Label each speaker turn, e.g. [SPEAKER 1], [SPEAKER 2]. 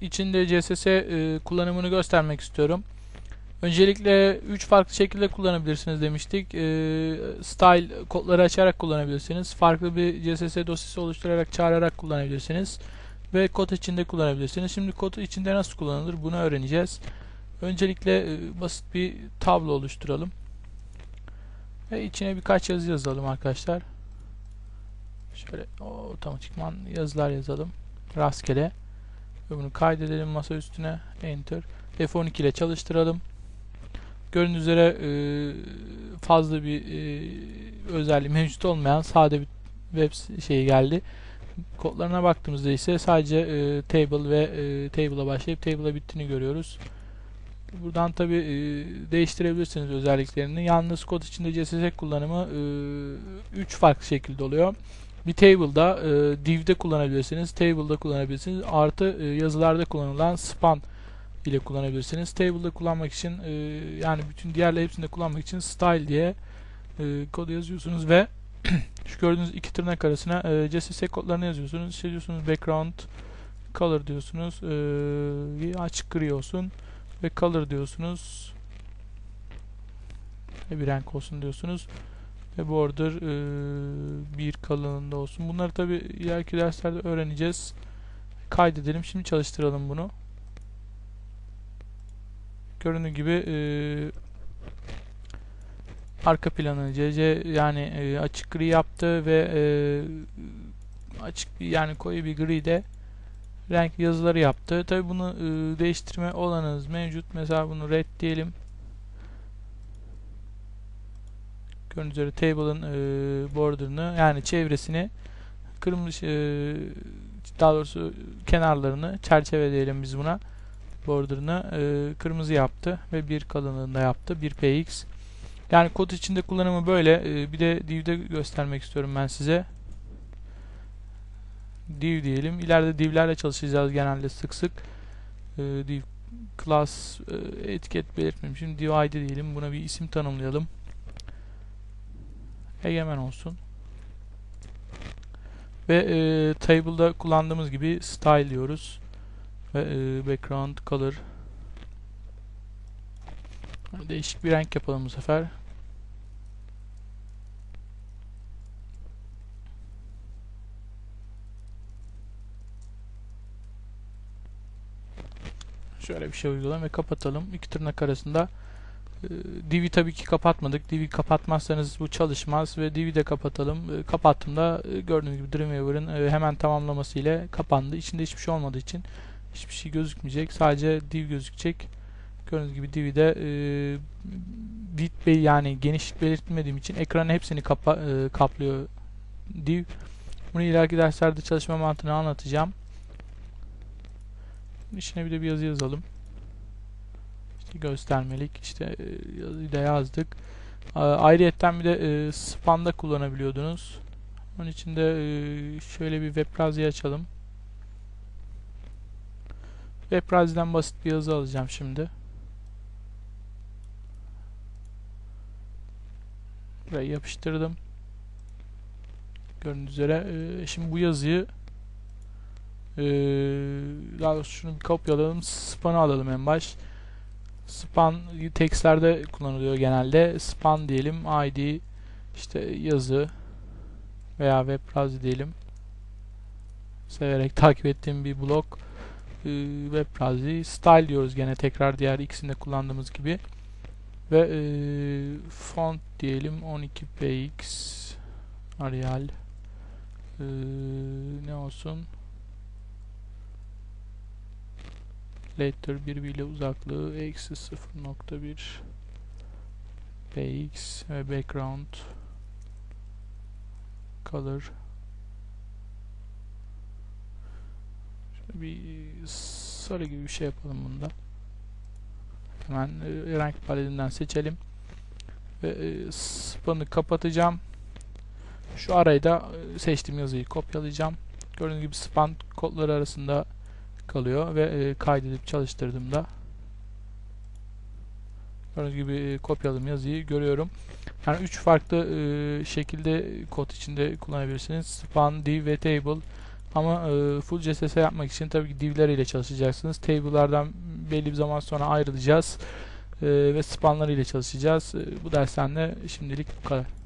[SPEAKER 1] içinde CSS e, kullanımını göstermek istiyorum. Öncelikle 3 farklı şekilde kullanabilirsiniz demiştik. E, style kodları açarak kullanabilirsiniz. Farklı bir CSS dosyası oluşturarak çağırarak kullanabilirsiniz. Ve kod içinde kullanabilirsiniz. Şimdi kod içinde nasıl kullanılır bunu öğreneceğiz. Öncelikle e, basit bir tablo oluşturalım. Ve içine birkaç yazı yazalım arkadaşlar. Şöyle otomatikman yazılar yazalım. Rastgele. Ve bunu kaydedelim masa üstüne. Enter. F12 ile çalıştıralım. Gördüğünüz üzere e, fazla bir e, özelliği mevcut olmayan sade bir web şeyi geldi. Kodlarına baktığımızda ise sadece e, table ve e, table'a başlayıp table'a bittiğini görüyoruz. Buradan tabi değiştirebilirsiniz özelliklerini. Yalnız kod içinde CSS kullanımı 3 e, farklı şekilde oluyor. Bir table'da, e, div'de kullanabilirsiniz, table'da kullanabilirsiniz. Artı e, yazılarda kullanılan span ile kullanabilirsiniz. Table'da kullanmak için e, yani bütün diğerler hepsinde kullanmak için style diye e, kodu yazıyorsunuz ve şu gördüğünüz iki tırnak arasına e, CSS kodlarını yazıyorsunuz. İşte diyorsunuz background color diyorsunuz. E, açık gri olsun ve color diyorsunuz. Ve bir renk olsun diyorsunuz. Ve border e, bir kalınlığında olsun. Bunları tabi ileriki derslerde öğreneceğiz. Kaydedelim. Şimdi çalıştıralım bunu. Göründüğü gibi e, arka planı CC yani e, açık gri yaptı ve e, açık yani koyu bir gri de renk yazıları yaptı. Tabi bunu e, değiştirme olanınız mevcut. Mesela bunu red diyelim. Gördüğünüz üzere table'ın e, border'ını yani çevresini kırmızı e, daha doğrusu kenarlarını çerçeve diyelim biz buna border'ını e, kırmızı yaptı ve bir kalınlığında yaptı. bir px. Yani kod içinde kullanımı böyle. E, bir de div'de göstermek istiyorum ben size. Div diyelim. İleride divlerle çalışacağız genelde sık sık. E, div class e, etiket belirtmeyeyim. Şimdi div id diyelim. Buna bir isim tanımlayalım. Egemen olsun. Ve e, table'da kullandığımız gibi style diyoruz. Ve e, background color. Değişik bir renk yapalım bu sefer. Şöyle bir şey uygulayalım ve kapatalım. İki tırnak arasında Divi tabii ki kapatmadık. Divi kapatmazsanız bu çalışmaz ve Divi de kapatalım. E, kapattığımda e, gördüğünüz gibi Dreamweaver'ın hemen tamamlaması ile kapandı. İçinde hiçbir şey olmadığı için hiçbir şey gözükmeyecek. Sadece div gözükecek. Gördüğünüz gibi div'de e, bit be yani genişlik belirtmediğim için ekranın hepsini kapa, e, kaplıyor div. Bunu ileriki derslerde çalışma mantığını anlatacağım. İçine bir de bir yazı yazalım. Göstermelik. İşte e, da yazdık. Ayrıyetten bir de e, span'da kullanabiliyordunuz. Onun için de e, şöyle bir web browser'ı açalım. Webrazi'den basit bir yazı alacağım şimdi. Buraya yapıştırdım. Gördüğünüz üzere. Şimdi bu yazıyı daha doğrusu şunu bir kopyalayalım. Span'ı alalım en baş. Span tekstlerde kullanılıyor genelde. Span diyelim. ID işte yazı veya web diyelim. Severek takip ettiğim bir blog e, web browser style diyoruz gene tekrar diğer ikisinde kullandığımız gibi ve e, font diyelim 12px Arial e, ne olsun letter birbiriyle uzaklığı eksi 0.1 px ve background color bir sarı gibi bir şey yapalım bunda. Hemen e, renk paletinden seçelim. Ve e, span'ı kapatacağım. Şu arayı da e, seçtiğim yazıyı kopyalayacağım. Gördüğünüz gibi span kodları arasında kalıyor ve e, kaydedip çalıştırdığımda gördüğünüz gibi e, kopyaladım yazıyı görüyorum. Yani üç farklı e, şekilde kod içinde kullanabilirsiniz. Span, div ve table Ama e, full CSS yapmak için tabii ki divler ile çalışacaksınız. Table'lardan belli bir zaman sonra ayrılacağız. E, ve spanlar ile çalışacağız. E, bu dersten de şimdilik bu kadar.